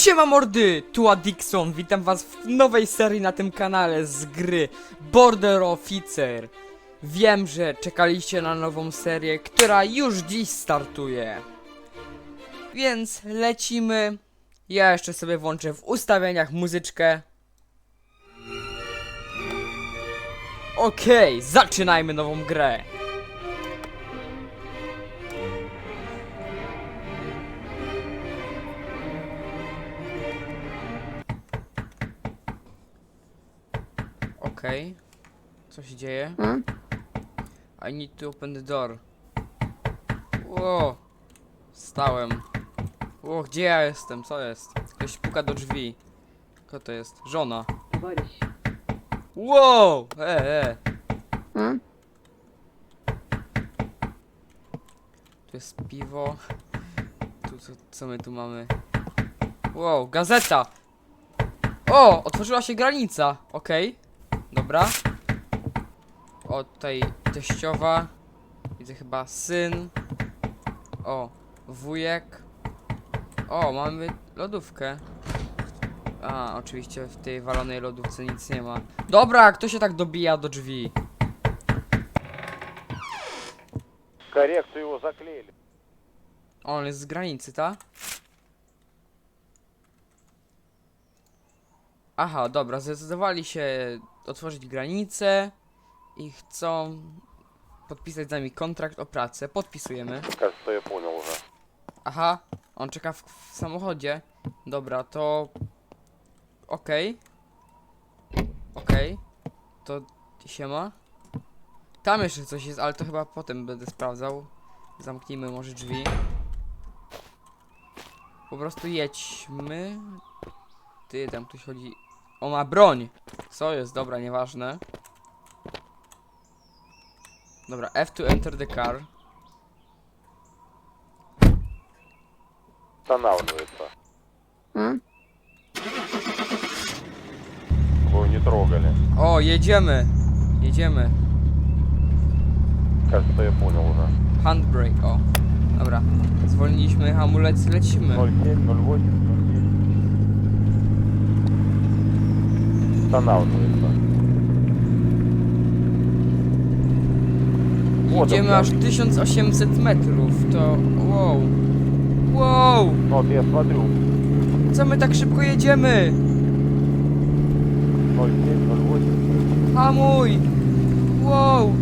Siema mordy, tu Adixon, witam was w nowej serii na tym kanale z gry Border Officer. Wiem, że czekaliście na nową serię, która już dziś startuje. Więc lecimy. Ja jeszcze sobie włączę w ustawieniach muzyczkę. Okej, zaczynajmy nową grę. Okej. Co się dzieje? Hmm? I need to open the door. Ło. Stałem. Ło, gdzie ja jestem? Co jest? Ktoś puka do drzwi. Kto to jest? Żona. Товарищ. Wow! E, e. М? Tu jest piwo. Tu, co, co my tu mamy? Wow, gazeta! O! Otworzyła się granica! Okej. Dobra. O, tutaj teściowa. Widzę chyba syn. O, wujek. O, mamy lodówkę. A, oczywiście w tej walonej lodówce nic nie ma. Dobra, kto się tak dobija do drzwi? Коррекцию его заклеили. On jest z granicy, ta? Aha, dobra, zdecydowali się otworzyć granicę i chcą podpisać z nami kontrakt o pracę. Podpisujemy. Кажется, я понял уже. Aha, on czeka w, w samochodzie. Dobra, to... Okej. Okej. To siema. Tam jeszcze coś jest, ale to chyba potem będę sprawdzał. Zamknijmy może drzwi. Po prostu jedźmy. Ty, tam ktoś chodzi... O, ma broń! Co jest? Dobra, nieważne. Dobra, F to enter the car. Останавливается. М? Вы его не трогали. O, jedziemy! Jedziemy. Кажется, я понял уже. Handbrake, o. Dobra. Zwolniliśmy hamulec, lecimy. 07, 08, 09. kanał to Idziemy aż 1800 metrów, to wow. Wow! No to. Co my tak szybko jedziemy? Hamuj! Wow!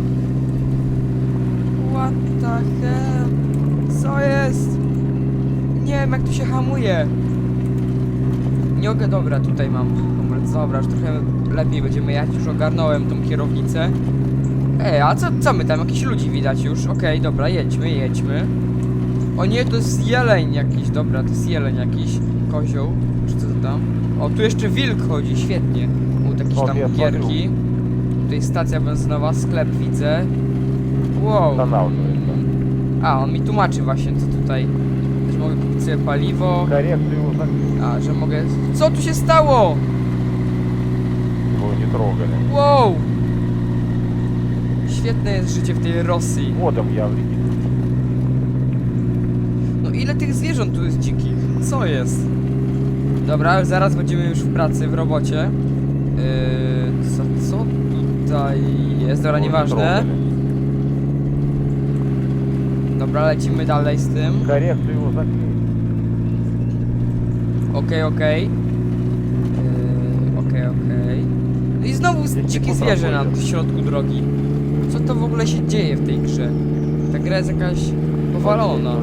What the hell? Co jest? Nie wiem jak tu się hamuje. Nie dobra, tutaj mam dobra, już trochę lepiej będziemy jechać, już ogarnąłem tą kierownicę. Ej, a co, co my tam? Jakichś ludzi widać już. Okej, okay, dobra, jedźmy, jedźmy. O nie, to jest jeleń jakiś, dobra, to jest jeleń jakiś, kozioł, czy co to tam? O, tu jeszcze wilk chodzi, świetnie. U, jakieś tam Obie, gierki. Tutaj stacja benzynowa, sklep widzę. Wow. A, on mi tłumaczy właśnie, co tutaj. Też mogę kupić sobie paliwo. A, że mogę... Co tu się stało? były. Wow! Świetne jest życie w tej Rosji. Młodem jawli. No ile tych zwierząt tu jest dzikich? Co jest? Dobra, zaraz będziemy już w pracy, w robocie. Yy, co, co tutaj jest? Dobra, nieważne. Dobra, lecimy dalej z tym. Karek, ty ją zamknij. Okej, okej. Yy, okej. I znowu dzikie zwierzę na w środku drogi. Co to w ogóle się dzieje w tej grze? Ta gra jest jakaś powalona.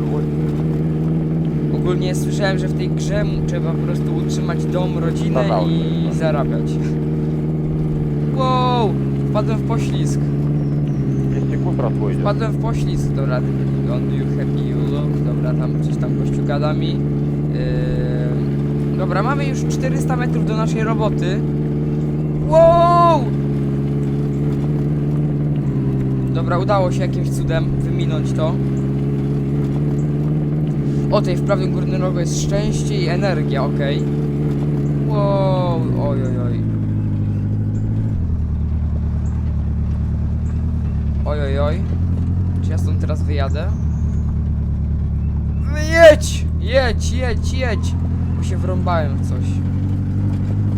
Ogólnie słyszałem, że w tej grze trzeba po prostu utrzymać dom, rodzinę i zarabiać. Wow! Wpadłem w poślizg. Wpadłem w poślizg, dobra. On you happy you. Dobra, tam coś tam gościu gada mi. Yy... Dobra, mamy już 400 metrów do naszej roboty. Wow! Dobra, udało się jakimś cudem wyminąć to. O, tej w prawym górnym rogu jest szczęście i energia, okej. Wow, oj, oj, oj. Oj, oj, oj. Czy ja stąd teraz wyjadę? Jedź! Jedź, jedź, jedź! się wrąbałem w coś.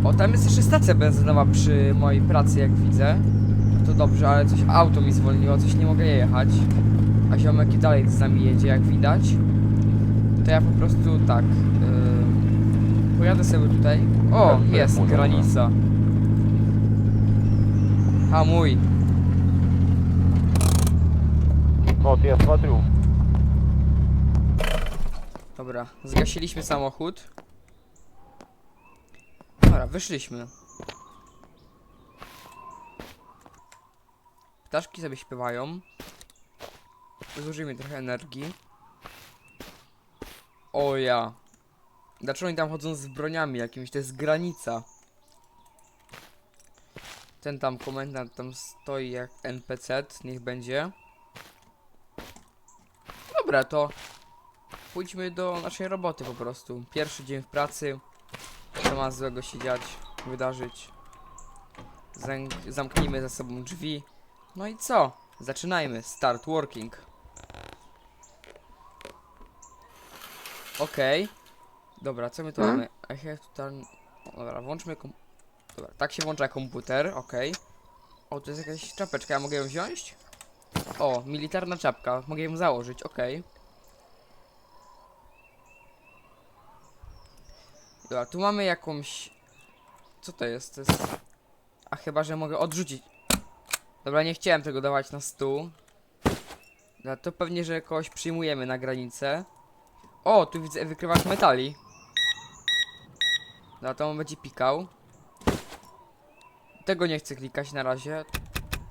O, tam jest jeszcze stacja benzynowa przy mojej pracy, jak widzę. No to dobrze, ale coś auto mi zwolniło, coś nie mogę jechać. A ziomek i dalej z nami jedzie, jak widać. To ja po prostu tak. Yy, pojadę sobie tutaj. O, Tak, jest tak, granica. Hamuj. Вот я смотрю. Dobra, zgasiliśmy samochód. Dobra, wyszliśmy. Ptaszki sobie śpiewają. Zużyjmy trochę energii. O ja. Dlaczego oni tam chodzą z broniami jakimiś? To jest granica. Ten tam komendant tam stoi jak NPC, niech będzie. Dobra, to pójdźmy do naszej roboty po prostu. Pierwszy dzień w pracy. Co ma złego się dziać, wydarzyć. Zamk- zamknijmy za sobą drzwi. No i co? Zaczynajmy. Start working. Okej. Dobra, co my tu Hmm? mamy? I have to turn... Dobra, włączmy kom... Dobra, tak się włącza komputer, okej. O, to jest jakaś czapeczka, ja mogę ją wziąć? O, militarna czapka, mogę ją założyć, okej. Dobra, tu mamy jakąś... Co to jest? To jest... A chyba, że mogę odrzucić. Dobra, nie chciałem tego dawać na stół. Dobra, to pewnie, że kogoś przyjmujemy na granicę. O, tu widzę wykrywacz metali. Dobra, to on będzie pikał. Tego nie chcę klikać na razie.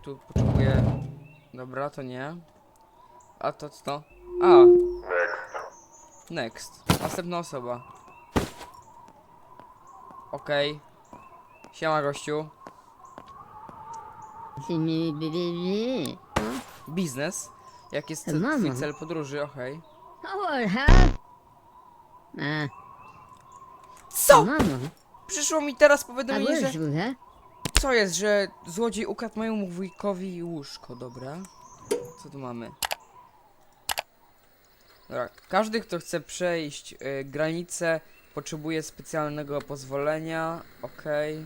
Tu potrzebuję... Dobra, to nie. A to co? A. Next. Następna osoba. Okej. Siema gościu. Biznes. Jak jest Mama. twój cel podróży, okej. Huh? Ah, Co? Przyszło mi teraz powiadomienie, że... Co jest, że złodziej ukradł mojemu wujkowi łóżko, dobra? Co tu mamy? Dobra, każdy, kto chce przejść y, granicę, potrzebuje specjalnego pozwolenia, okej.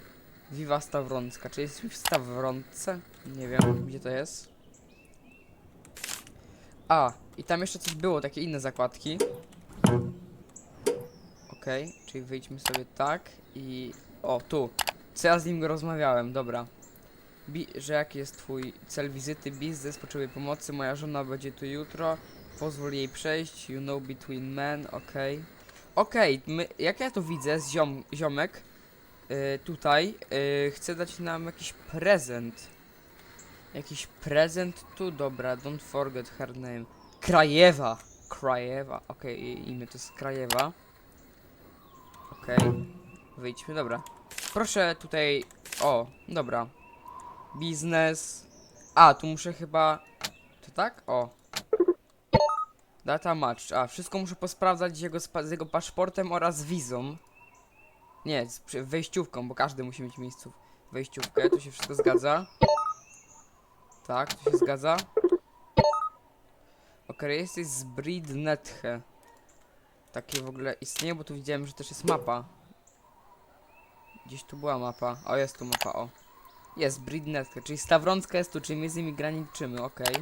Viva Stawroncka, czy jest w Stawronce? Nie wiem, gdzie to jest. A, i tam jeszcze coś było, takie inne zakładki. Okej, czyli wyjdźmy sobie tak i... O, tu. Co ja z nim rozmawiałem, dobra. Bi że jaki jest twój cel wizyty? Biznes, potrzebuje pomocy, moja żona będzie tu jutro. Pozwól jej przejść, you know between men, okej. Okej, jak ja to widzę z ziom ziomek, y, tutaj, y, chce dać nam jakiś prezent. Jakiś prezent tu, dobra, don't forget her name. Krajewa, Krajewa, okej, imię to jest Krajewa. Okej, wyjdźmy, dobra. Proszę tutaj. O, dobra. Biznes. A, tu muszę chyba. To tak? O. Data match. A, wszystko muszę posprawdzać z jego, z jego paszportem oraz wizą. Nie, z wejściówką, bo każdy musi mieć miejsców. Wejściówkę, tu się wszystko zgadza. Tak, tu się zgadza. Okej, jesteś z Bridnethe. Takie w ogóle istnieje, bo tu widziałem, że też jest mapa. Gdzieś tu była mapa. O, jest tu mapa, o. Jest, Bridnetka, czyli Stawrącka jest tu, czyli z nimi graniczymy, okej.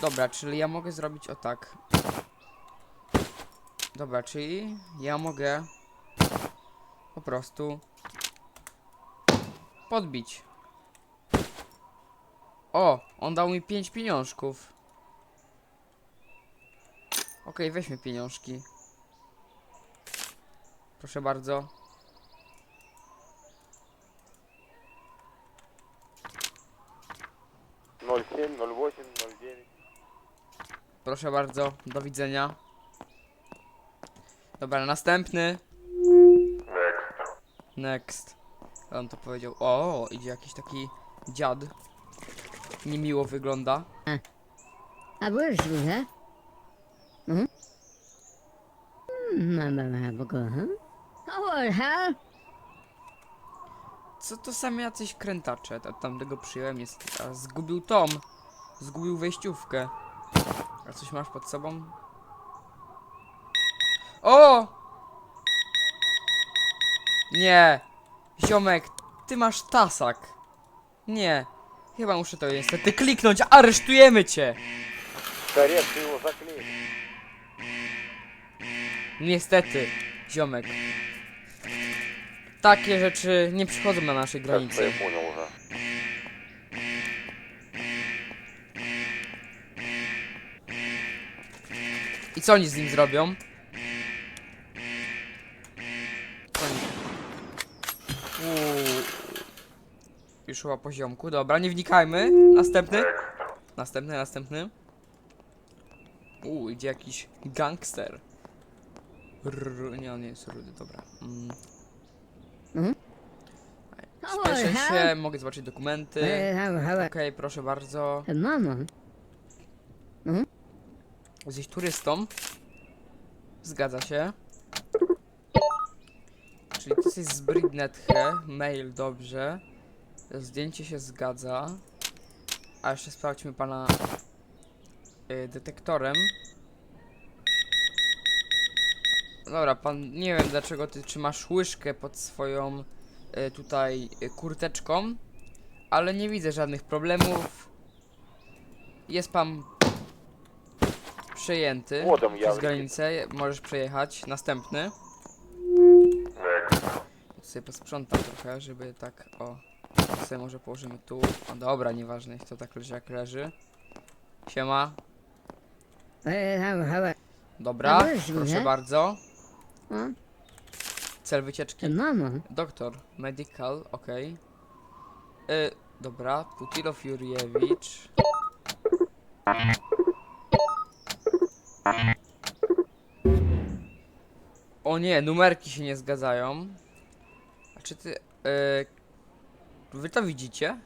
Dobra, czyli ja mogę zrobić o tak. Dobra, czyli ja mogę po prostu podbić. O, on dał mi 5 pieniążków. Okej, weźmy pieniążki. Proszę bardzo. Proszę bardzo, do widzenia. Dobra, następny. Next. On to powiedział. O, idzie jakiś taki dziad. Niemiło wygląda. Wish you had. Mhm. Mama, mama, go, huh? Oh, huh? Co to same jacyś krętacze? Ta- Tamtego przyjąłem, jest. A zgubił tom. Zgubił wejściówkę. A coś masz pod sobą? O! Nie. Ziomek, ty masz tasak. Nie. Chyba muszę to niestety kliknąć. Aresztujemy cię. Карет, ты его заклеил. Niestety, ziomek. Takie rzeczy nie przychodzą na naszej Кажется, granicy. я понял I co oni z nim zrobią? Co oni... Uuu. Już chyba poziomku, dobra, nie wnikajmy. Następny. Następny, następny. Uuu, idzie jakiś gangster. Rrr, nie, on nie jest rudy, dobra. Mm. Mhm. Spieszę się, mogę zobaczyć dokumenty. Okej, proszę bardzo. mama. Jesteś turystą? Zgadza się. Czyli ty jesteś z Bridnethe, mail, dobrze. Zdjęcie się zgadza. A jeszcze sprawdźmy pana y, detektorem. Dobra, pan, nie wiem dlaczego ty trzymasz łyżkę pod swoją y, tutaj y, kurteczką, ale nie widzę żadnych problemów. Jest pan przejęty przez granicę, możesz przejechać. Następny. Sobie posprzątam trochę, żeby tak, o, sobie może położymy tu. O dobra, nieważne, niech to tak leży jak leży. Siema. Dobra, proszę bardzo. Cel wycieczki. Doktor, medical, ok. Y, dobra, Putilo Furiewicz. O nie, numerki się nie zgadzają. A czy ty... Y, wy to widzicie?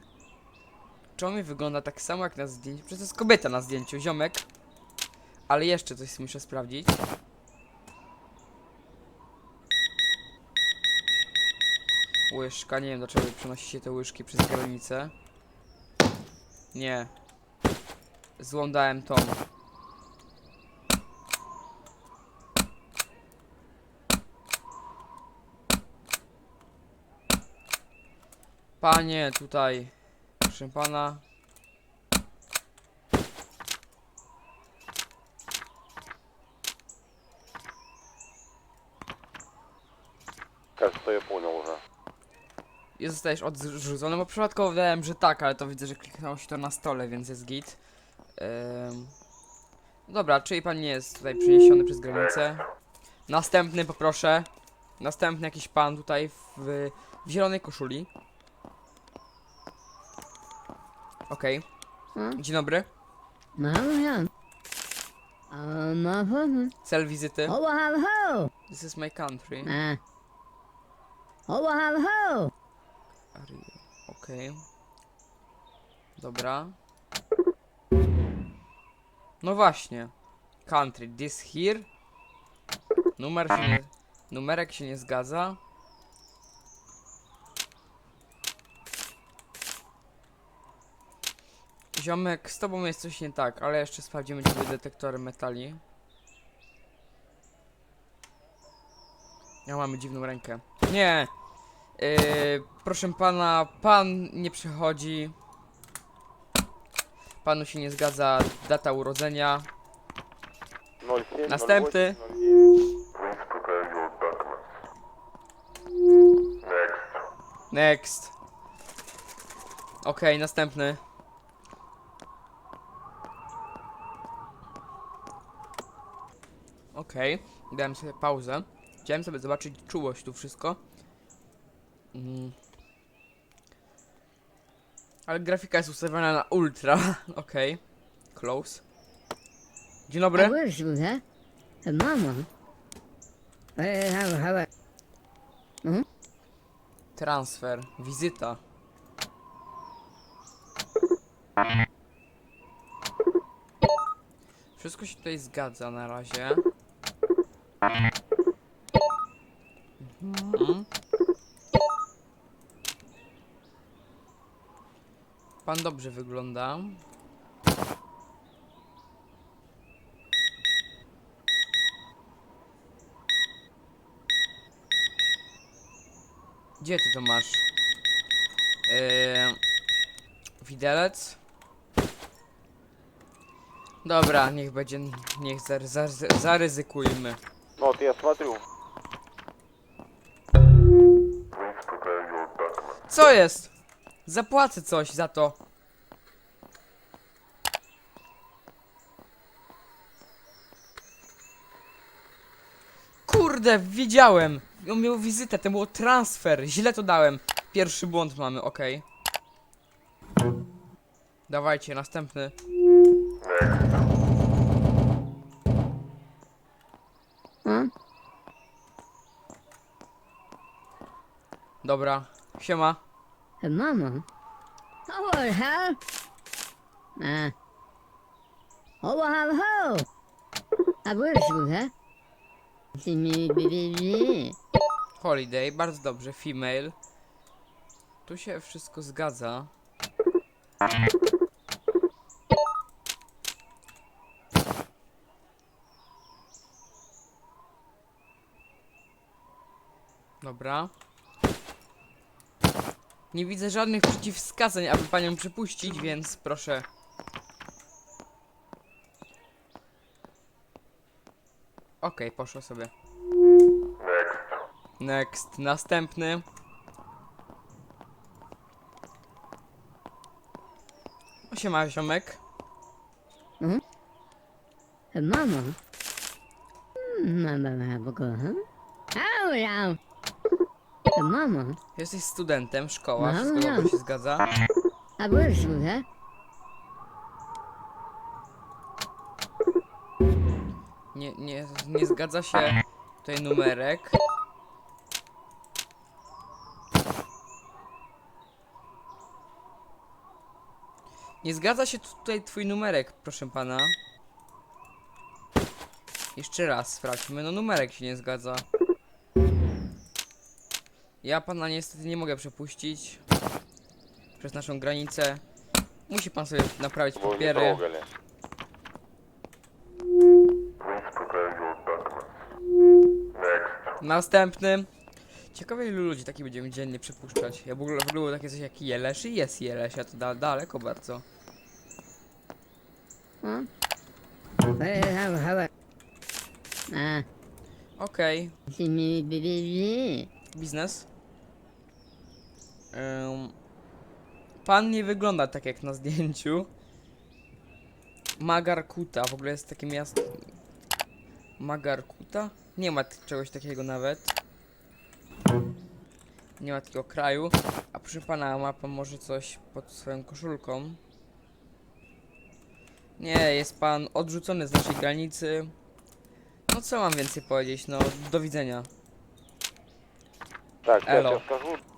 Mi wygląda tak samo jak na zdjęciu? Przecież to jest kobieta na zdjęciu, ziomek. Ale jeszcze coś muszę sprawdzić. Łyżka, nie wiem dlaczego przenosi się te łyżki przez granicę. Nie. Złą dałem tą. Panie, tutaj. Proszę pana. Кажется, я понял уже. I zostajesz odrzucony, bo przypadkowo dałem, że tak, ale to widzę, że kliknęło się to na stole, więc jest git. Ym... Dobra, czyli pan nie jest tutaj przeniesiony przez granicę. Następny poproszę. Następny jakiś pan tutaj w, w zielonej koszuli. Okej, Uh, dzień dobry. mama, yeah. Uh, mama. Cel wizyty. Oh, how, how. This is my country. Uh, oh, how, how. Are you- Okej. Dobra. No właśnie. Country. This here. Numer się nie, numerek się nie zgadza. Ziomek, z tobą jest coś nie tak, ale jeszcze sprawdzimy ciebie detektorem metali. Ja mamy dziwną rękę. Nie! Yy, proszę pana, pan nie przychodzi. Panu się nie zgadza data urodzenia. 07, Następny. 08, 09. Next. Okej, następny. Okej, dałem sobie pauzę. Chciałem sobie zobaczyć czułość tu wszystko. Mm. Ale grafika jest ustawiona na ultra. Okej. Close. Dzień dobry. Mama. How, how, Transfer. Wizyta. Wszystko się tutaj zgadza na razie. Pan dobrze wygląda. Gdzie ty to masz? Yy, widelec? Dobra, niech będzie, niech zar, zar, zaryzykujmy. Вот, я. Co jest? Zapłacę coś za to. Kurde, wiedziałem. On miał wizytę, to było transfer. Źle to dałem. Pierwszy błąd mamy, okej. Dawajcie, następny. Huh? Dobra, siema. Hey, Mama. Oh, what the hell? Ah. Oh, what the hell? I wish you had. See me, baby. Holiday, bardzo dobrze, female. Tu się wszystko zgadza. Dobra. Nie widzę żadnych przeciwwskazań, aby panią przepuścić, więc proszę. Okej, poszło sobie. Next. Następny. Siema, ziomek. Hey, Mama. Mama, mama, go, huh? Oh, yeah. Hey, Mama. Jesteś studentem, szkoła, wszystko dobrze się zgadza. Wish you had. Nie, nie, nie zgadza się tutaj numerek. Nie zgadza się tutaj twój numerek, proszę pana. Jeszcze raz sprawdźmy, no numerek się nie zgadza. Ja pana niestety nie mogę przepuścić przez naszą granicę. Musi pan sobie naprawić papiery. Następny. Ciekawe ilu ludzi takich będziemy dziennie przepuszczać. Ja w ogóle, w ogóle było takie coś jak Jelesz i jest Jelesz, to da, daleko bardzo. Hmm? Okej. Okay. Biznes? Pan nie wygląda tak jak na zdjęciu. Magarkuta, w ogóle jest takie miasto... Magarkuta? Nie ma czegoś takiego nawet. Nie ma takiego kraju. A proszę pana, ma pan może coś pod swoją koszulką? Nie, jest pan odrzucony z naszej granicy. No co mam więcej powiedzieć, no do widzenia. Tak, Elo. ja cię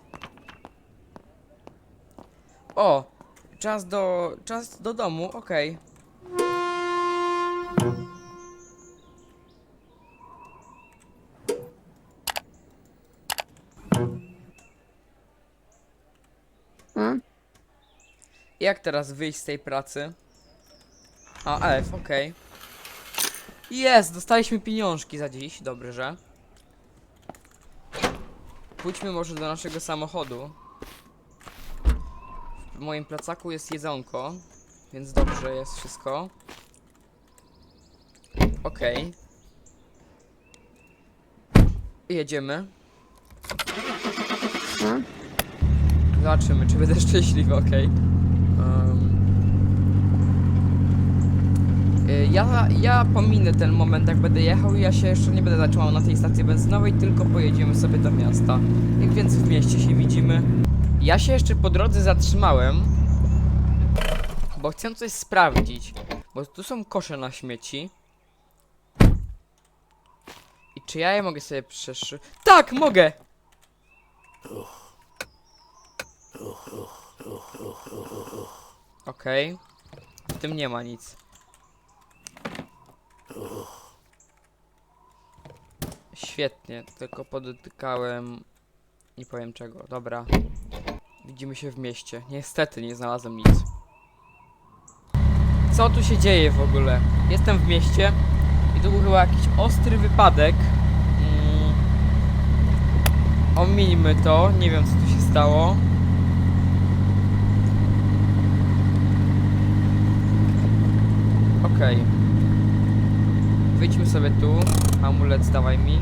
o! Czas do. czas do domu, okej. Huh? Jak teraz wyjść z tej pracy? A, F, okej. Jest! Dostaliśmy pieniążki za dziś, dobrze, że. Pójdźmy może do naszego samochodu. W moim plecaku jest jedzonko, więc dobrze jest wszystko. Okej. Jedziemy. Huh? Zobaczymy, czy będę szczęśliwy, okej. Em. Y, Ja, ja pominę ten moment, jak będę jechał i ja się jeszcze nie będę zatrzymał na tej stacji benzynowej, tylko pojedziemy sobie do miasta. Jak więc w mieście się widzimy. Ja się jeszcze po drodze zatrzymałem, bo chcę coś sprawdzić, bo tu są kosze na śmieci. I czy ja je mogę sobie przeszy... Tak, mogę! Okej. W tym nie ma nic. Świetnie, tylko podotykałem. Nie powiem czego. Dobra. Widzimy się w mieście. Niestety nie znalazłem nic. Co tu się dzieje w ogóle? Jestem w mieście i tu był chyba jakiś ostry wypadek. Mm. Omińmy to, nie wiem co tu się stało. Okej. Wyjdźmy sobie tu. Amulet dawaj mi.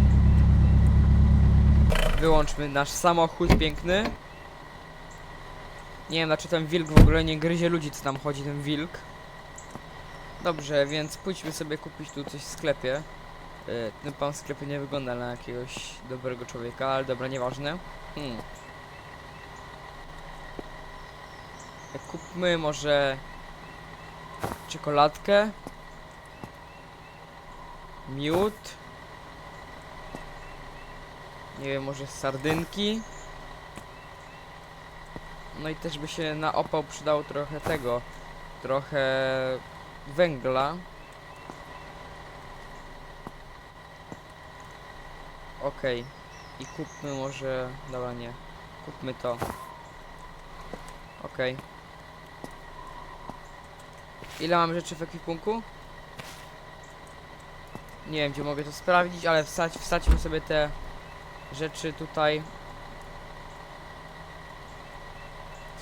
Wyłączmy nasz samochód piękny. Nie wiem, dlaczego ten wilk w ogóle nie gryzie ludzi, co tam chodzi ten wilk. Dobrze, więc pójdźmy sobie kupić tu coś w sklepie. E, Ten pan w sklepie nie wygląda na jakiegoś dobrego człowieka, ale dobra, nieważne. Hmm. E, Kupmy może czekoladkę, miód, nie wiem, może sardynki. No i też by się na opał przydało trochę tego, trochę węgla. Okej. I kupmy może... Dobra, nie. Kupmy to. Okej. Ile mam rzeczy w ekwipunku? Nie wiem, gdzie mogę to sprawdzić, ale wstaćmy sobie te rzeczy tutaj.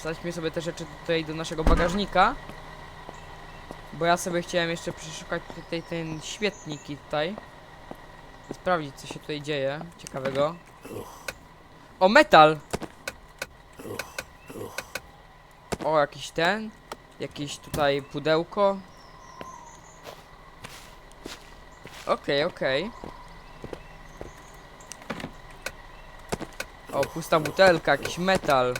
Wstaćmy sobie te rzeczy tutaj do naszego bagażnika. Bo ja sobie chciałem jeszcze przeszukać tutaj ten świetnik i tutaj. Sprawdzić co się tutaj dzieje ciekawego. O metal! O jakiś ten. Jakieś tutaj pudełko. Okej, okej. O, pusta butelka, jakiś metal.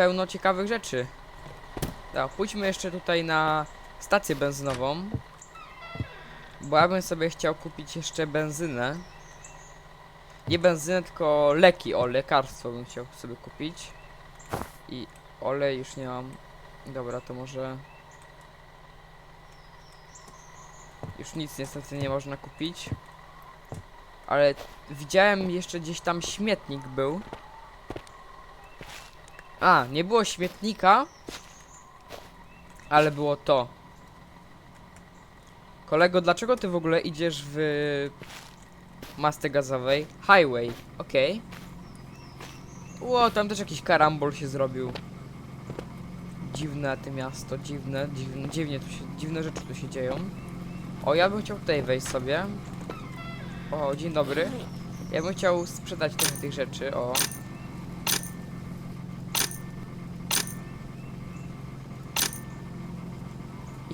Pełno ciekawych rzeczy. Tak, pójdźmy jeszcze tutaj na stację benzynową. Bo ja bym sobie chciał kupić jeszcze benzynę. Nie benzynę, tylko leki, o lekarstwo bym chciał sobie kupić. I olej już nie mam. Dobra, to może... Już nic niestety nie można kupić. Ale widziałem jeszcze gdzieś tam śmietnik był. A, nie było śmietnika. Ale było to. Kolego, dlaczego ty w ogóle idziesz w masce gazowej? Highway, okej. Ło, tam też jakiś karambol się zrobił. Dziwne te miasto, dziwne, dziwne, tu się, dziwne rzeczy tu się dzieją. O, ja bym chciał tutaj wejść sobie. O, dzień dobry. Ja bym chciał sprzedać trochę tych rzeczy, o.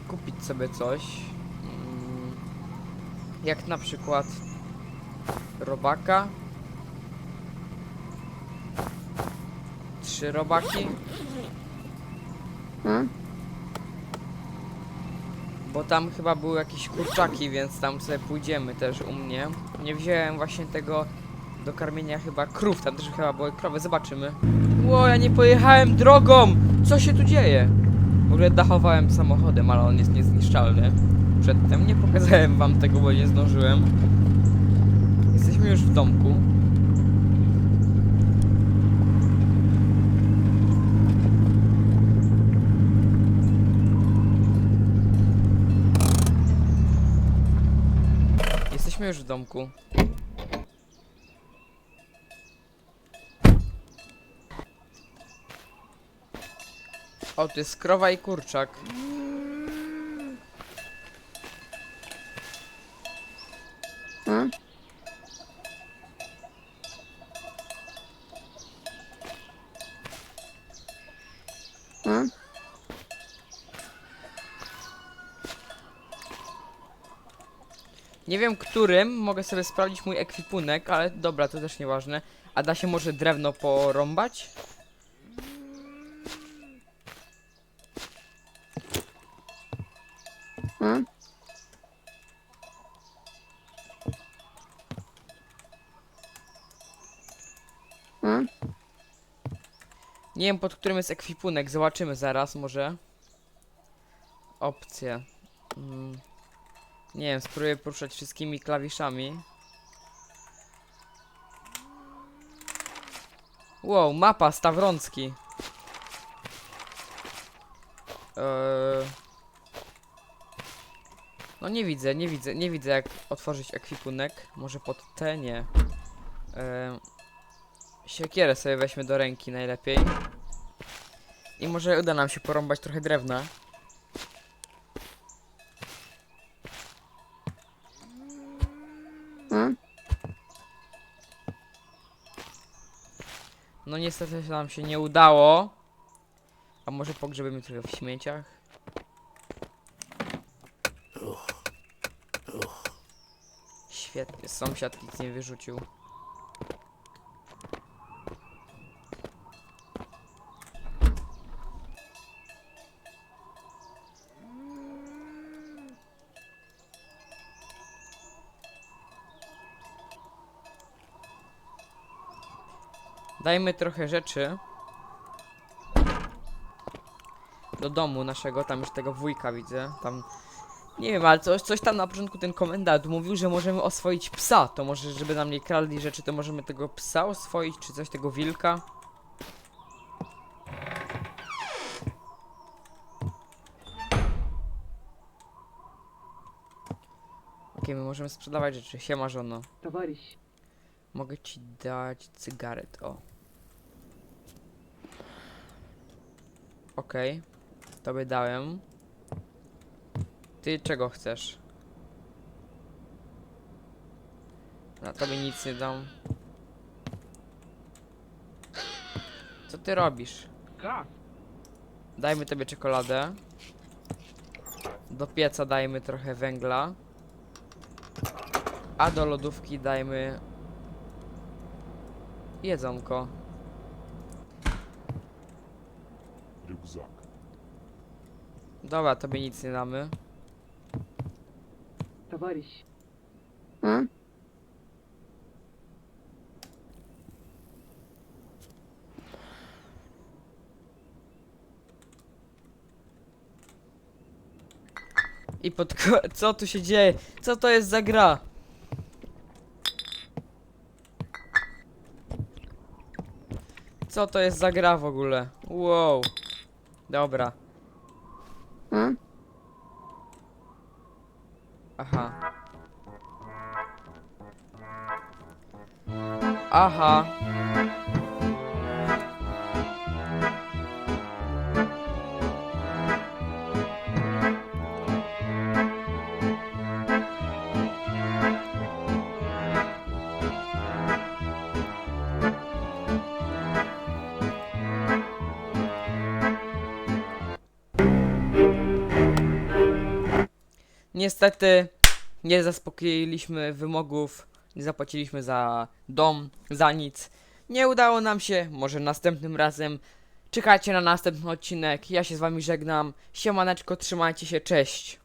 kupić sobie coś. Mm, Jak na przykład robaka. Trzy robaki. Hmm? Bo tam chyba były jakieś kurczaki, więc tam sobie pójdziemy też u mnie. Nie wziąłem właśnie tego do karmienia chyba krów, tam też chyba były krowy, zobaczymy. Ło, ja nie pojechałem drogą! Co się tu dzieje? W ogóle dachowałem samochodem, ale on jest niezniszczalny. Przedtem nie pokazałem wam tego, bo nie zdążyłem. Jesteśmy już w domku. Jesteśmy już w domku. O, to jest krowa i kurczak. Hmm? Nie wiem którym, mogę sobie sprawdzić mój ekwipunek, ale dobra, to też nieważne. A da się może drewno porąbać? Nie wiem pod którym jest ekwipunek, zobaczymy zaraz może. Opcje. Mm. Nie wiem, spróbuję poruszać wszystkimi klawiszami. Wow, mapa Stawrącki. Eee... No nie widzę, nie widzę, nie widzę jak otworzyć ekwipunek. Może pod te nie. Em, siekierę sobie weźmy do ręki najlepiej. I może uda nam się porąbać trochę drewna. A? No niestety nam się nie udało. A może pogrzebiemy trochę w śmieciach? Świetnie, sąsiad nic nie wyrzucił. Dajmy trochę rzeczy. Do domu naszego, tam już tego wujka widzę. Tam nie wiem, ale coś, coś tam na początku ten komendant mówił, że możemy oswoić psa. To może, żeby nam nie kradli rzeczy, to możemy tego psa oswoić, czy coś tego wilka. Okej, okay, my możemy sprzedawać rzeczy. Siema, żono. Towarzysz. Mogę ci dać cygaret, o. Okej. Okay. Tobie dałem. Ty czego chcesz? Na tobie nic nie dam. Co ty robisz? Dajmy tobie czekoladę. Do pieca dajmy trochę węgla. A do lodówki dajmy jedzonko. Dobra, tobie nic nie damy. Towarzysz. I pod... Co tu się dzieje? Co to jest za gra? Co to jest za gra w ogóle? Wow. Dobra. Aha. Niestety nie zaspokoiliśmy wymogów, nie zapłaciliśmy za dom, za nic. Nie udało nam się, może następnym razem. Czekajcie na następny odcinek. Ja się z wami żegnam. Siemaneczko, trzymajcie się, cześć.